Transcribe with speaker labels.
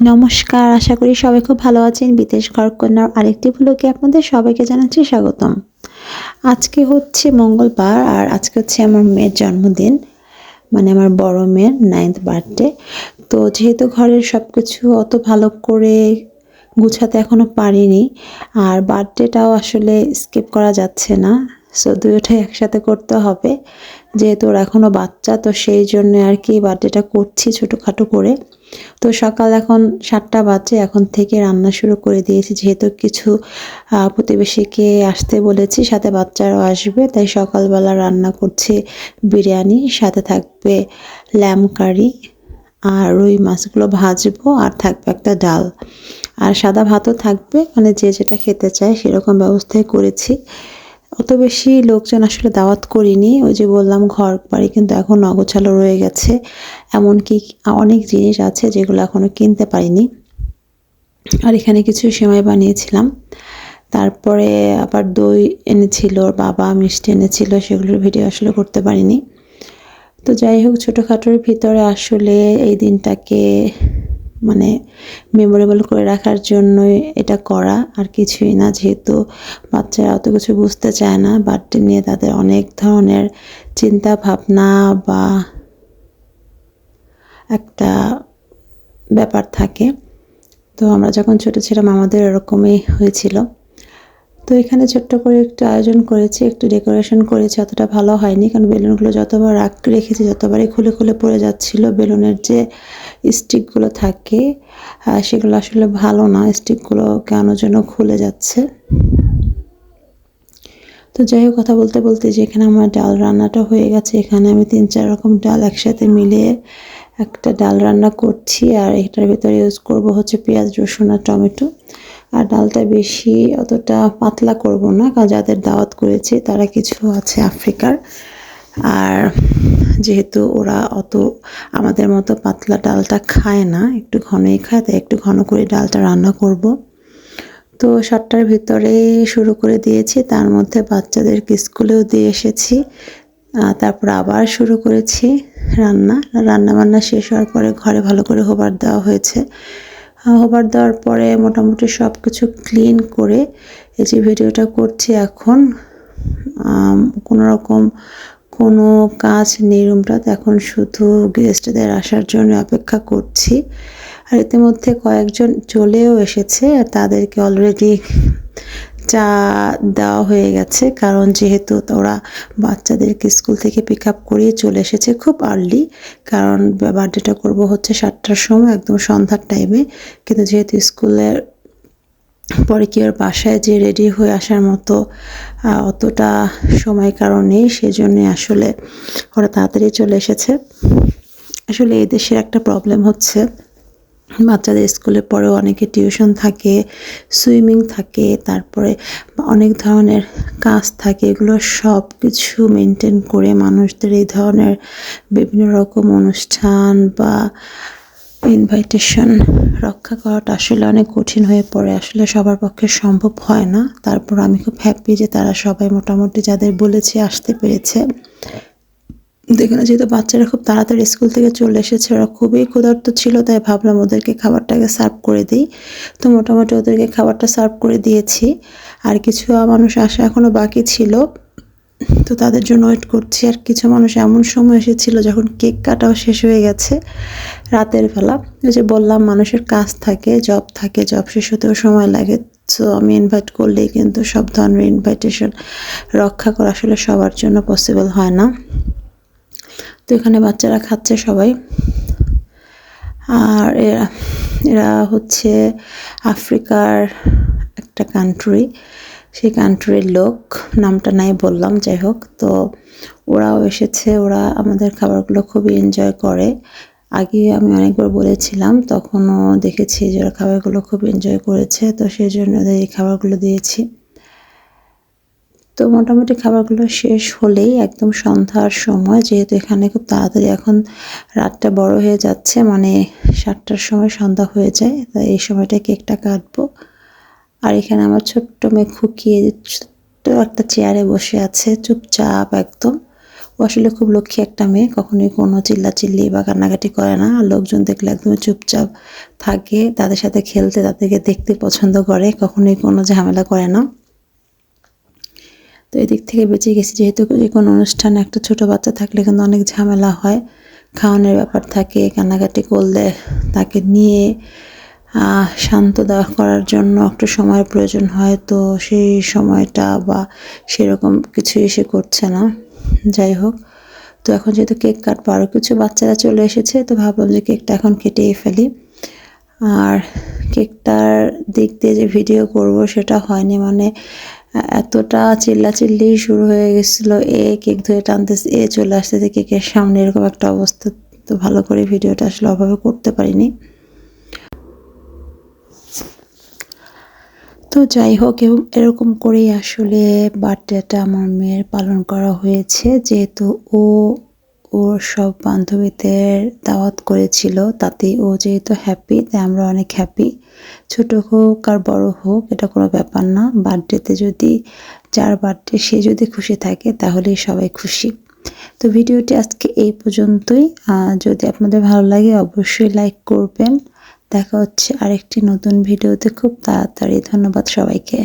Speaker 1: নমস্কার, আশা করি সবাই খুব ভালো আছেন। বিদেশ ঘর কন্যার আরেকটি ভ্লগে আপনাদের সবাইকে জানাচ্ছি স্বাগতম। আজকে হচ্ছে মঙ্গলবার আর আজকে হচ্ছে আমার মেয়ের জন্মদিন মানে আমার বড় মেয়ের নাইন্থ বার্থডে তো যেহেতু ঘরের সব কিছু অত ভালো করে গুছাতে এখনও পারিনি, আর বার্থডেটাও আসলে স্কিপ করা যাচ্ছে না। সো দুটোটাই একসাথে করতে হবে। যেহেতু ওর এখনও বাচ্চা, তো সেই জন্য আর কি বার্থডেটা করছি ছোটোখাটো করে। তো সকাল এখন সাতটা বাজে, এখন থেকে রান্না শুরু করে দিয়েছি। যেহেতু কিছু প্রতিবেশীকে আসতে বলেছি, সাথে বাচ্চারাও আসবে, তাই সকালবেলা রান্না করছি বিরিয়ানি, সাথে থাকবে ল্যাম কারি আর রুই মাছগুলো ভাজবো আর থাকবে একটা ডাল। আর সাদা ভাতও থাকবে মানে যে যেটা খেতে চায় সেরকম ব্যবস্থাই করেছি। অত বেশি লোকজন আসলে দাওয়াত করিনি। ওই যে বললাম, ঘর বাড়ি কিন্তু এখন অগোছালো রয়ে গেছে। এমনকি অনেক জিনিস আছে যেগুলো এখনও কিনতে পারিনি। আর এখানে কিছু সেমাই বানিয়েছিলাম। তারপরে আবার দই এনেছিল, বাবা মিষ্টি এনেছিল, সেগুলোর ভিডিও আসলে করতে পারিনি। তো যাই হোক, ছোটোখাটোর ভিতরে আসলে এই দিনটাকে মানে মেমোরেবল করে রাখার জন্যই এটা করা আর কিছুই না। যেহেতু বাচ্চারা অত কিছু বুঝতে চায় না বার্থডে নিয়ে তাদের অনেক ধরনের চিন্তা ভাবনা বা একটা ব্যাপার থাকে। তো আমরা যখন ছোটো ছিলাম, আমাদের এরকমই হয়েছিল। তো এখানে ছোট্ট করে একটু আয়োজন করেছি, একটু ডেকোরেশন করেছি, অতটা ভালো হয়নি কারণ বেলুনগুলো যতবার রাখ রেখেছি, যতবারই খুলে খুলে পড়ে যাচ্ছিল, বেলুনের যে স্টিকগুলো থাকে সেগুলো আসলে ভালো না স্টিকগুলো কেন যেন খুলে যাচ্ছে। তো যাই হোক, কথা বলতে বলতে যে এখানে আমার ডাল রান্নাটা হয়ে গেছে। এখানে আমি তিন চার রকম ডাল একসাথে মিলিয়ে একটা ডাল রান্না করছি, আর এটার ভিতরে ইউজ করব হচ্ছে পেঁয়াজ, রসুন আর টমেটো। আর ডালটা বেশি অতটা পাতলা করব না, কারণ যাদের দাওয়াত করেছি তারা কিছু আছে আফ্রিকার। আর যেহেতু ওরা অত আমাদের মতো পাতলা ডালটা খায় না, একটু ঘনই খায়, তাই একটু ঘন করে ডালটা রান্না করব। তো সাতটার ভিতরে শুরু করে দিয়েছি, তার মধ্যে বাচ্চাদেরকে স্কুলেও দিয়ে এসেছি। তারপর আবার শুরু করেছি রান্না। রান্না বান্না শেষ হওয়ার পরে ঘরে ভালো করে হোবার দেওয়া হয়েছে। হোবার দেওয়ার পরে মোটামুটি সব কিছু ক্লিন করে এই যে ভিডিওটা করছি এখন কোনো রকম কোনো কাজ নেই রুমটাতে এখন শুধু গেস্টদের আসার জন্য অপেক্ষা করছি। আর ইতিমধ্যে কয়েকজন চলেও এসেছে, আর তাদেরকে অলরেডি চা দেওয়া হয়ে গেছে, কারণ যেহেতু ওরা বাচ্চাদেরকে স্কুল থেকে পিক আপ করিয়ে চলে এসেছে খুব আর্লি কারণ বার্থডেটা করব হচ্ছে সাতটার সময়, একদম সন্ধ্যার টাইমে কিন্তু যেহেতু স্কুলের পরে কি ওর বাসায় যে রেডি হয়ে আসার মতো অতটা সময় কারণ নেই, সেজন্য আসলে ওরা তাড়াতাড়ি চলে এসেছে। আসলে এই দেশের একটা প্রবলেম হচ্ছে বাচ্চাদের স্কুলে পরেও অনেকে টিউশন থাকে, সুইমিং থাকে, তারপরে অনেক ধরনের কাজ থাকে, এগুলো সব কিছু মেনটেন করে মানুষদের এই ধরনের বিভিন্ন রকম অনুষ্ঠান বা ইনভাইটেশন রক্ষা করাটা আসলে অনেক কঠিন হয়ে পড়ে। আসলে সবার পক্ষে সম্ভব হয় না। তারপর আমি খুব হ্যাপি যে তারা সবাই মোটামুটি যাদের বলেছে, আসতে পেরেছে। দেখুন যেহেতু বাচ্চারা খুব তাড়াতাড়ি স্কুল থেকে চলে এসেছে, ওরা খুবই ক্ষুধার্ত ছিল, তাই ভাবলাম ওদেরকে খাবারটাকে সার্ভ করে দিই। তো মোটামুটি ওদেরকে খাবারটা সার্ভ করে দিয়েছি। আর কিছু মানুষ আসা এখনও বাকি ছিল, তো তাদের জন্য ওয়েট করছি। আর কিছু মানুষ এমন সময় এসেছিল যখন কেক কাটাও শেষ হয়ে গেছে রাতের বেলা। ওই যে বললাম, মানুষের কাজ থাকে জব থাকে জব শেষ হতেও সময় লাগে। সো আমি ইনভাইট করলেই কিন্তু সব ধরনের ইনভাইটেশন রক্ষা করা আসলে সবার জন্য পসিবল হয় না। তো এখানে বাচ্চারা খাচ্ছে সবাই। আর এরা এরা হচ্ছে আফ্রিকার একটা কান্ট্রি সেই কান্ট্রির লোক। নামটা নাই বললাম, যাই হোক। তো ওরাও এসেছে, ওরা আমাদের খাবারগুলো খুবই এনজয় করে। আগে আমি অনেকবার বলেছিলাম, তখনও দেখেছি যে ওরা খাবারগুলো খুব এনজয় করেছে। তো সেই জন্য ওদের এই খাবারগুলো দিয়েছি। তো মোটামুটি খাবারগুলো শেষ হলেই একদম সন্ধ্যার সময়, যেহেতু এখানে খুব তাড়াতাড়ি এখন রাতটা বড় হয়ে যাচ্ছে মানে সাতটার সময় সন্ধ্যা হয়ে যায়, তাই এই সময়টা কেকটা কাটবো। আর এখানে আমার ছোট্ট মেয়ে খুকিয়ে ছোট্ট একটা চেয়ারে বসে আছে, চুপচাপ একদম। ও আসলে খুব লক্ষ্মী একটা মেয়ে, কখনোই কোনো চিল্লাচিল্লি বা কান্নাকাটি করে না। আর লোকজন দেখলে একদমই চুপচাপ থাকে, তাদের সাথে খেলতে, তাদেরকে দেখতে পছন্দ করে, কখনোই কোনো ঝামেলা করে না। এদিক থেকে বেঁচে গেছি। যেহেতু যে কোনো অনুষ্ঠানে, একটা ছোট বাচ্চা থাকলে কিন্তু অনেক ঝামেলা হয়। খাওয়ানোর ব্যাপার থাকে, কান্নাকাটি করলে তাকে নিয়ে শান্ত দেওয়া করার জন্য একটু সময়ের প্রয়োজন হয়। তো সেই সময়টা বা সেরকম কিছু এসে করছে না। যাই হোক, তো এখন যেহেতু কেক কাটবো আরও কিছু বাচ্চারা চলে এসেছে, তো ভাবলাম যে কেকটা এখন কেটেই ফেলি। আর কেকটার দিক দিয়ে যে ভিডিও করব, সেটা হয়নি। মানে এতটা চিল্লাচিল্লি শুরু হয়ে গেছিল, এ কেক ধুয়ে টানতেছে, এ চলে আসতেছে কেকের সামনে, এরকম একটা অবস্থা। তো ভালো করে ভিডিওটা আসলে অভাবে করতে পারিনি। তো যাই হোক এরকম করেই আসলে বার্থডেটা আমার মেয়ের পালন করা হয়েছে, যেহেতু ও ওর সব বান্ধবীদের দাওয়াত করেছিল তাতে ও যেহেতু হ্যাপি তাই আমরা অনেক হ্যাপি ছোট হোক আর বড় হোক, এটা কোনো ব্যাপার না। বার্থডেতে যদি, যার বার্থডে সে যদি খুশি থাকে, তাহলেই সবাই খুশি। তো ভিডিওটি আজকে এই পর্যন্তই। যদি আপনাদের ভালো লাগে, অবশ্যই লাইক করবেন। দেখা হচ্ছে আরেকটি নতুন ভিডিওতে। খুব তাড়াতাড়ি ধন্যবাদ সবাইকে।